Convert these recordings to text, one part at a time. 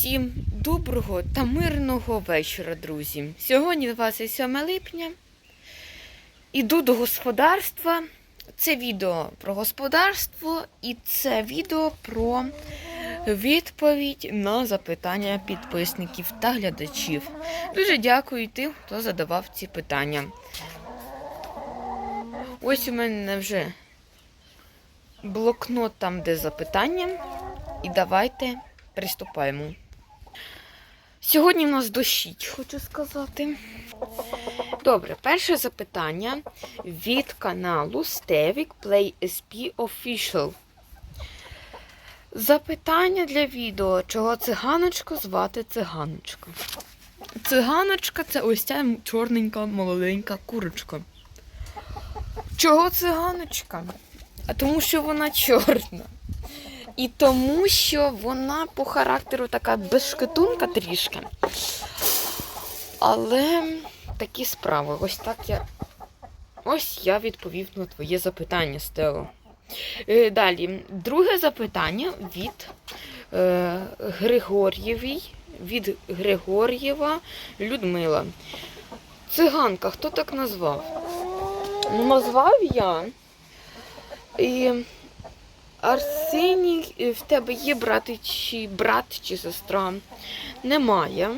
Усім доброго та мирного вечора, друзі. Сьогодні 27 липня. Іду до господарства. Це відео про господарство і це відео про відповідь на запитання підписників та глядачів. Дуже дякую тим, хто задавав ці питання. Ось у мене вже блокнот там, де запитання. І давайте приступаємо. Сьогодні в нас дощить, хочу сказати. Добре, перше запитання від каналу Stevik Play SP Official. Запитання для відео, чого циганочку звати циганочка. Циганочка це ось ця чорненька молоденька курочка. Чого циганочка? А тому що вона чорна. І тому, що вона по характеру така безшкетунка трішки. Але такі справи. Ось так я. Ось я відповів на твоє запитання, Стело. Е, Далі, друге запитання від е, Григор'євій, від Григор'єва Людмила. Циганка, хто так назвав? Назвав я. І Арсеній, е, в тебе є брати чи брат чи сестра? Немає.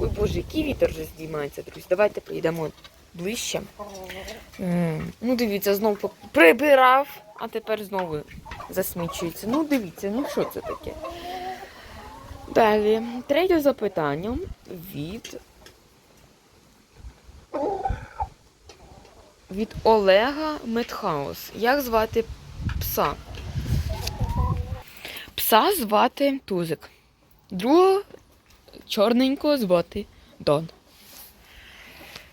Ой Боже, який вітер вже здіймається, друзі. Давайте прийдемо ближче. Ну, дивіться, знову прибирав, а тепер знову засмічується. Ну, дивіться, ну що це таке? Далі, третє запитання від. Від Олега Медхаус. Як звати пса? Пса звати Тузик. Другого чорненького звати Дон.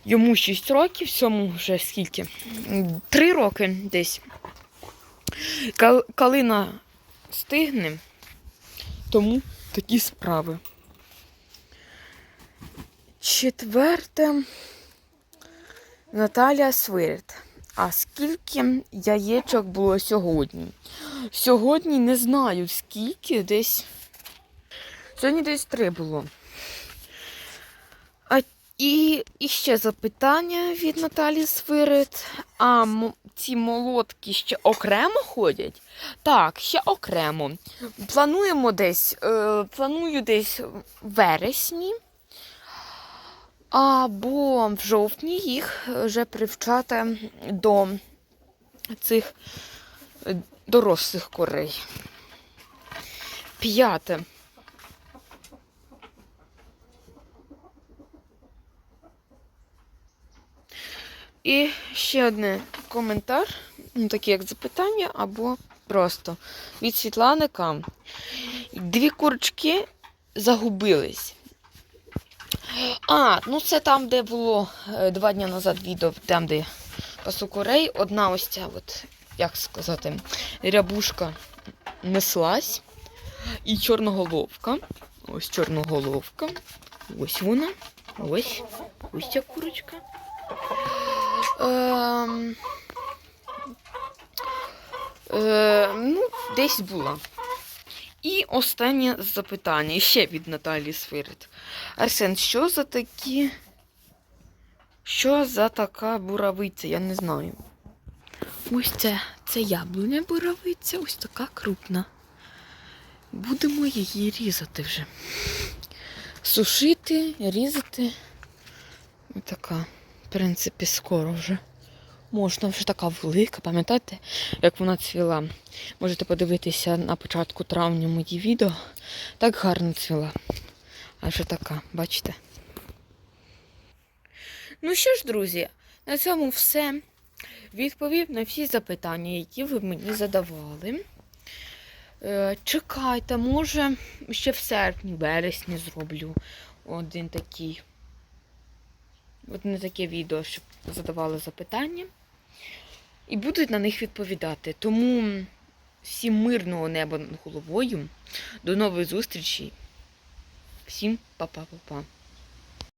Йому 6 років, цьому вже скільки? Три роки десь. Калина стигне, тому такі справи. Четверте. Наталія Свирт. А скільки яєчок було сьогодні? Сьогодні не знаю скільки, десь. Сьогодні десь три було. А і, і ще запитання від Наталії Свирит. А ці молотки ще окремо ходять? Так, ще окремо. Плануємо десь, е, планую десь в вересні. Або в жовтні їх вже привчати до цих е, дорослих курей. П'яте. І ще одне коментар, ну таке як запитання, або просто від Світлани Кам. Дві курочки загубились. А, ну це там, де було е, два дні назад відео, там, де пасу курей. Одна ось ця, от, як сказати, рябушка неслась. І чорноголовка. Ось чорноголовка. Ось вона. Ось. Ось ця курочка. Ем, е, ну, десь була. І останнє запитання ще від Наталії Свирит. Арсен, що за такі. Що за така буравиця? Я не знаю. Ось це, це яблуня буравиця, ось така крупна. Будемо її різати вже. Сушити, різати. Ось така, в принципі, скоро вже. Можна вже така велика, пам'ятаєте, як вона цвіла? Можете подивитися на початку травня мої відео. Так гарно цвіла. А вже така, бачите? Ну що ж, друзі, на цьому все. Відповів на всі запитання, які ви мені задавали. Е, Чекайте, може, ще в серпні, вересні зроблю один такий. Одне таке відео, щоб задавали запитання. І будуть на них відповідати. Тому всім мирного неба над головою. До нової зустрічі. Всім па-па-па-па.